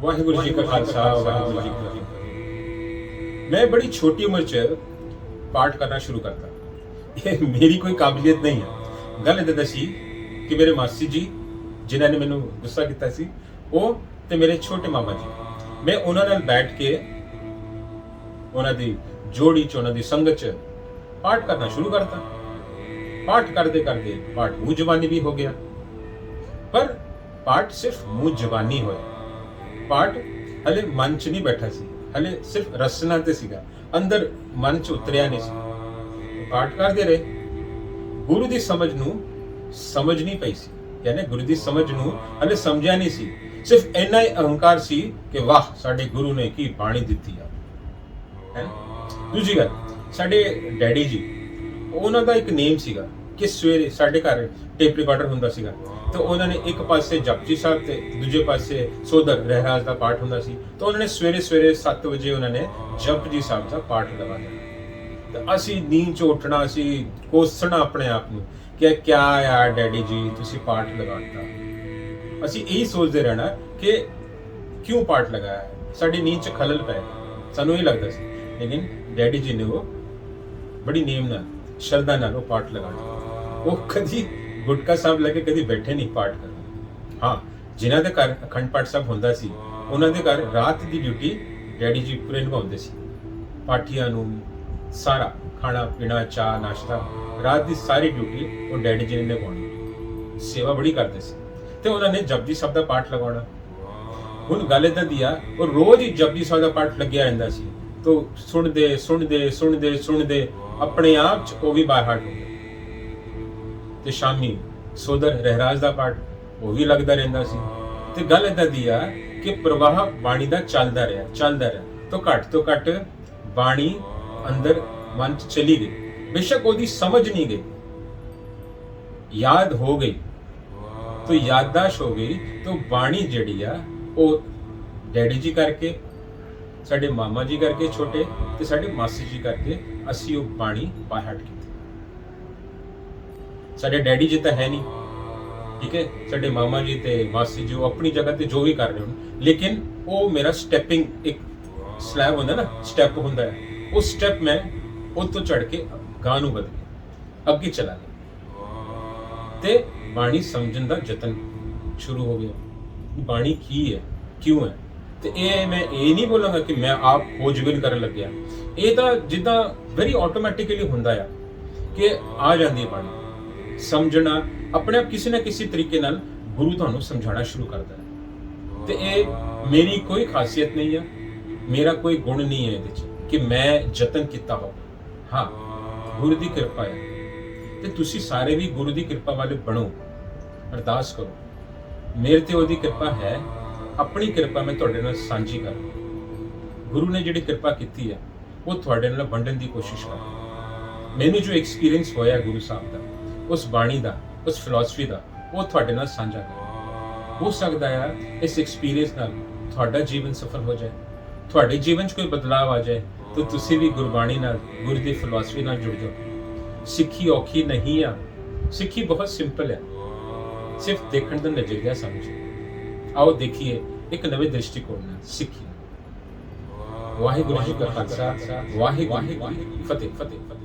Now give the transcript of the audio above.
ਵਾਹਿਗੁਰੂ ਜੀ ਕਾ ਖਾਲਸਾ, ਵਾਹਿਗੁਰੂ ਜੀ ਕੀ ਫਤਿਹ। ਮੈਂ ਬੜੀ ਛੋਟੀ ਉਮਰ 'ਚ ਪਾਠ ਕਰਨਾ ਸ਼ੁਰੂ ਕਰਤਾ। ਇਹ ਮੇਰੀ ਕੋਈ ਕਾਬਲੀਅਤ ਨਹੀਂ ਹੈ ਗੱਲ ਇਹ ਦੱਸੀ ਕਿ ਮੇਰੇ ਮਾਸੀ ਜੀ, ਜਿਨ੍ਹਾਂ ਨੇ ਮੈਨੂੰ ਗੁੱਸਾ ਕੀਤਾ ਸੀ, ਉਹ ਤੇ ਮੇਰੇ ਛੋਟੇ ਮਾਮਾ ਜੀ। ਮੈਂ ਉਹਨਾਂ ਨਾਲ ਬੈਠ ਕੇ ਉਹਨਾਂ ਦੀ ਜੋੜੀ ਚ, ਉਹਨਾਂ ਦੀ ਸੰਗਤ ਚ ਪਾਠ ਕਰਨਾ ਸ਼ੁਰੂ ਕਰਤਾ। ਪਾਠ ਕਰਦੇ ਕਰਦੇ ਪਾਠ ਮੂੰਹ ਜ਼ਬਾਨੀ ਵੀ ਹੋ ਗਿਆ। ਪਰ ਪਾਠ ਸਿਰਫ ਮੂੰਹ ਜ਼ਬਾਨੀ ਹੋਇਆ। ਪਾਠ ਹਲੇ ਮਨ ਚ ਨਹੀਂ ਬੈਠਾ ਸੀ। ਹਲੇ ਸਿਰਫ ਰਸਨਾ ਤੇ ਸੀਗਾ। ਅੰਦਰ ਮਨ ਚ ਉਤਰਿਆ ਨਹੀਂ ਸੀ। ਪਾਠ ਕਰਦੇ ਰਹੇ। ਗੁਰੂ ਦੀ ਸਮਝ ਨੂੰ ਸਮਝ ਨਹੀਂ ਪਈ ਸੀ। ਯਾਨੀ ਗੁਰੂ ਦੀ ਸਮਝ ਨੂੰ ਹਲੇ ਸਮਝਿਆ ਨਹੀਂ ਸੀ। ਸਿਰਫ ਇੰਨਾ ਹੀ ਅਹੰਕਾਰ ਸੀ ਕਿ ਵਾਹ, ਸਾਡੇ ਗੁਰੂ ਨੇ ਕੀ ਬਾਣੀ ਦਿੱਤੀ ਆ। ਦੂਜੀ ਗੱਲ, ਸਾਡੇ ਡੈਡੀ ਜੀ, ਉਹਨਾਂ ਦਾ ਇੱਕ ਨੇਮ ਸੀਗਾ। ਕਿ ਸਵੇਰੇ ਸਾਡੇ ਘਰ ਟੇਪ ਰਿਕਾਰਡਰ ਹੁੰਦਾ ਸੀਗਾ। ਤਾਂ ਉਹਨਾਂ ਨੇ ਇੱਕ ਪਾਸੇ ਜਪਜੀ ਸਾਹਿਬ ਤੇ ਦੂਜੇ ਪਾਸੇ ਸੋਦਰ ਰਹਿਰਾਜ ਦਾ ਪਾਠ ਹੁੰਦਾ ਸੀ। ਤਾਂ ਉਹਨਾਂ ਨੇ ਸਵੇਰੇ ਸਵੇਰੇ 7 ਵਜੇ ਉਹਨਾਂ ਨੇ ਜਪਜੀ ਸਾਹਿਬ ਦਾ ਪਾਠ ਲਗਾਇਆ ਤੇ ਅਸੀਂ ਨੀਂਦ ਚ ਉੱਠਣਾ, ਅਸੀਂ ਕੋਸਣਾ ਆਪਣੇ ਆਪ ਨੂੰ ਕਿ ਕਿਆ ਯਾਰ ਡੈਡੀ ਜੀ, ਤੁਸੀਂ ਪਾਠ ਲਗਾਤਾ ਅਸੀਂ ਇਹੀ ਸੋਚਦੇ ਰਹਿਣਾ ਕਿ ਕਿਉਂ ਪਾਠ ਲਗਾਇਆ ਹੈ? ਸਾਡੀ ਨੀਂਦ ਚ ਖਲਲ ਪੈ ਗਿਆ। ਸਾਨੂੰ ਇਹ ਲੱਗਦਾ ਸੀ। ਲੇਕਿਨ ਡੈਡੀ ਜੀ ਨੇ ਉਹ ਬੜੀ ਨੇਮ ਨਾਲ ਸ਼ਰਧਾ ਨਾਲ ਉਹ ਪਾਠ ਲਗਾਉਣਾ ਉਹ ਕਦੀ ਗੁਟਕਾ ਸਾਹਿਬ ਲੈ ਕੇ ਕਦੀ ਬੈਠੇ ਨਹੀਂ ਪਾਠ ਕਰਨ। ਹਾਂ, ਜਿਨ੍ਹਾਂ ਦੇ ਘਰ ਅਖੰਡ ਪਾਠ ਸਾਹਿਬ ਹੁੰਦਾ ਸੀ, ਉਹਨਾਂ ਦੇ ਘਰ ਰਾਤ ਦੀ ਡਿਊਟੀ ਡੈਡੀ ਜੀ ਪੂਰੇ ਨਿਭਾਉਂਦੇ ਸੀ। ਪਾਠੀਆਂ ਨੂੰ ਸਾਰਾ ਖਾਣਾ, ਪੀਣਾ, ਚਾਹ, ਨਾਸ਼ਤਾ, ਰਾਤ ਦੀ ਸਾਰੀ ਡਿਊਟੀ ਉਹ ਡੈਡੀ ਜੀ ਨੇ ਨਿਭਾਉਣੀ। ਸੇਵਾ ਬੜੀ ਕਰਦੇ ਸੀ। ਤੇ ਉਹਨਾਂ ਨੇ ਜਪਜੀ ਸਾਹਿਬ ਦਾ ਪਾਠ ਲਗਾਉਣਾ। ਹੁਣ ਗੱਲ ਇਦਾਂ ਦੀ ਆ, ਉਹ ਰੋਜ਼ ਹੀ ਜਪਜੀ ਸਾਹਿਬ ਦਾ ਪਾਠ ਲੱਗਿਆ ਰਹਿੰਦਾ ਸੀ। ਤੋ ਸੁਣਦੇ ਸੁਣਦੇ ਸੁਣਦੇ ਸੁਣਦੇ ਆਪਣੇ ਆਪ ਚ ਉਹ ਵੀ ਬਾਹਰ ਹਟ ਤੇ ਸ਼ਾਮੀ ਸੋਦਰ ਰਹਿਰਾਜ ਦਾ ਪਾਠ, ਉਹ ਵੀ ਲੱਗਦਾ ਰਹਿੰਦਾ ਸੀ। ਤੇ ਗੱਲ ਇਦਾਂ ਦੀ ਆ ਕਿ ਪ੍ਰਵਾਹ ਬਾਣੀ ਦਾ ਚੱਲਦਾ ਰਿਹਾ ਚੱਲਦਾ ਰਿਹਾ। ਤੋਂ ਘੱਟ ਤੋਂ ਘੱਟ ਬਾਣੀ ਅੰਦਰ ਮਨ ਚ ਚਲੀ ਗਈ। ਬੇਸ਼ੱਕ ਉਹਦੀ ਸਮਝ ਨਹੀਂ ਗਈ। ਯਾਦ ਹੋ ਗਈ। ਤੋ ਯਾਦਾਸ਼ ਹੋ ਗਈ। ਤੋ ਬਾਣੀ ਜਿਹੜੀ ਆ, ਉਹ ਡੈਡੀ ਜੀ ਕਰਕੇ ਸਾਡੇ ਮਾਮਾ ਜੀ ਕਰਕੇ ਛੋਟੇ ਤੇ ਸਾਡੇ ਮਾਸੀ ਜੀ ਕਰਕੇ ਅਸੀਂ ਉਹ ਬਾਣੀ ਪਾਹਟ ਕੀਤੀ ਸਾਡੇ ਡੈਡੀ ਜੀ ਤਾਂ ਹੈ ਨਹੀਂ, ਠੀਕ ਹੈ? ਸਾਡੇ ਮਾਮਾ ਜੀ ਤੇ ਮਾਸੀ ਜੀ ਉਹ ਆਪਣੀ ਜਗ੍ਹਾ ਤੇ ਜੋ ਵੀ ਕਰ ਰਹੇ ਹੋਣ। ਲੇਕਿਨ ਉਹ ਮੇਰਾ ਸਟੈਪਿੰਗ ਇੱਕ ਸਲੈਬ ਹੁੰਦਾ ਨਾ ਸਟੈਪ ਹੁੰਦਾ ਹੈ। ਉਹ ਸਟੈਪ ਮੈਂ ਉਹ ਤੋਂ ਚੜ ਕੇ ਗਾਂ ਨੂੰ ਵਧ ਗਿਆ ਅੱਗੇ ਚਲਾ ਗਿਆ। ਤੇ ਬਾਣੀ ਸਮਝਣ ਦਾ ਯਤਨ ਸ਼ੁਰੂ ਹੋ ਗਿਆ। ਬਾਣੀ ਕੀ ਹੈ? ਕਿਉਂ ਹੈ? ਤੇ ਇਹ ਮੈਂ ਇਹ ਨਹੀਂ ਬੋਲਾਂਗਾ ਕਿ ਮੈਂ ਆਪ ਖੋਜਬੀਨ ਕਰਨ ਲੱਗਿਆ। ਇਹ ਤਾਂ ਜਿੱਦਾਂ ਵੈਰੀ ਆਟੋਮੈਟਿਕਲੀ ਹੁੰਦਾ ਆ ਕਿ ਆ ਜਾਂਦੀ ਹੈ ਬਾਣੀ। ਸਮਝਣਾ, ਆਪਣੇ ਆਪ ਕਿਸੇ ਨਾ ਕਿਸੇ ਤਰੀਕੇ ਨਾਲ ਗੁਰੂ ਤੁਹਾਨੂੰ ਸਮਝਾਉਣਾ ਸ਼ੁਰੂ ਕਰਦਾ ਹੈ। ਤੇ ਇਹ ਮੇਰੀ ਕੋਈ ਖਾਸੀਅਤ ਨਹੀਂ ਹੈ ਮੇਰਾ ਕੋਈ ਗੁਣ ਨਹੀਂ ਹੈ ਇਹਦੇ ਚ ਕਿ ਮੈਂ ਯਤਨ ਕੀਤਾ ਹੋ ਹਾਂ, ਗੁਰੂ ਦੀ ਕਿਰਪਾ ਹੈ। ਤੇ ਤੁਸੀਂ ਸਾਰੇ ਵੀ ਗੁਰੂ ਦੀ ਕਿਰਪਾ ਵਾਲੇ ਬਣੋ। ਅਰਦਾਸ ਕਰੋ। ਮੇਰੇ ਤੇ ਉਹਦੀ ਕਿਰਪਾ ਹੈ ਆਪਣੀ ਕਿਰਪਾ ਮੈਂ ਤੁਹਾਡੇ ਨਾਲ ਸਾਂਝੀ ਕਰ ਗੁਰੂ ਨੇ ਜਿਹੜੀ ਕਿਰਪਾ ਕੀਤੀ ਹੈ, ਉਹ ਤੁਹਾਡੇ ਨਾਲ ਵੰਡਣ ਦੀ ਕੋਸ਼ਿਸ਼ ਕਰ ਮੈਨੂੰ ਜੋ ਐਕਸਪੀਰੀਅੰਸ ਹੋਇਆ ਗੁਰੂ ਸਾਹਿਬ ਦਾ, ਉਸ ਬਾਣੀ ਦਾ, ਉਸ ਫਿਲਾਸਫੀ ਦਾ, ਉਹ ਤੁਹਾਡੇ ਨਾਲ ਸਾਂਝਾ ਕਰ ਹੋ ਸਕਦਾ ਹੈ ਇਸ ਐਕਸਪੀਰੀਅੰਸ ਨਾਲ ਤੁਹਾਡਾ ਜੀਵਨ ਸਫਲ ਹੋ ਜਾਏ। ਤੁਹਾਡੇ ਜੀਵਨ 'ਚ ਕੋਈ ਬਦਲਾਅ ਆ ਜਾਏ, ਤਾਂ ਤੁਸੀਂ ਵੀ ਗੁਰਬਾਣੀ ਨਾਲ, ਗੁਰੂ ਦੀ ਫਿਲਾਸਫੀ ਨਾਲ ਜੁੜ ਜਾਓ। ਸਿੱਖੀ ਔਖੀ ਨਹੀਂ ਆ। ਸਿੱਖੀ ਬਹੁਤ ਸਿੰਪਲ ਹੈ ਸਿਰਫ ਦੇਖਣ ਦਾ ਨਜ਼ਰੀਆ ਸਮਝੋ। ਆਓ ਦੇਖੀਏ ਇੱਕ ਨਵੇਂ ਦ੍ਰਿਸ਼ਟੀਕੋਣ ਨਾਲ ਸਿੱਖੀ ਵਾਹਿਗੁਰੂ ਜੀ ਕਾ ਖਾਲਸਾ ਵਾਹਿਗੁਰੂ ਜੀ ਕੀ ਫਤਿਹ। ਫਤਿਹ।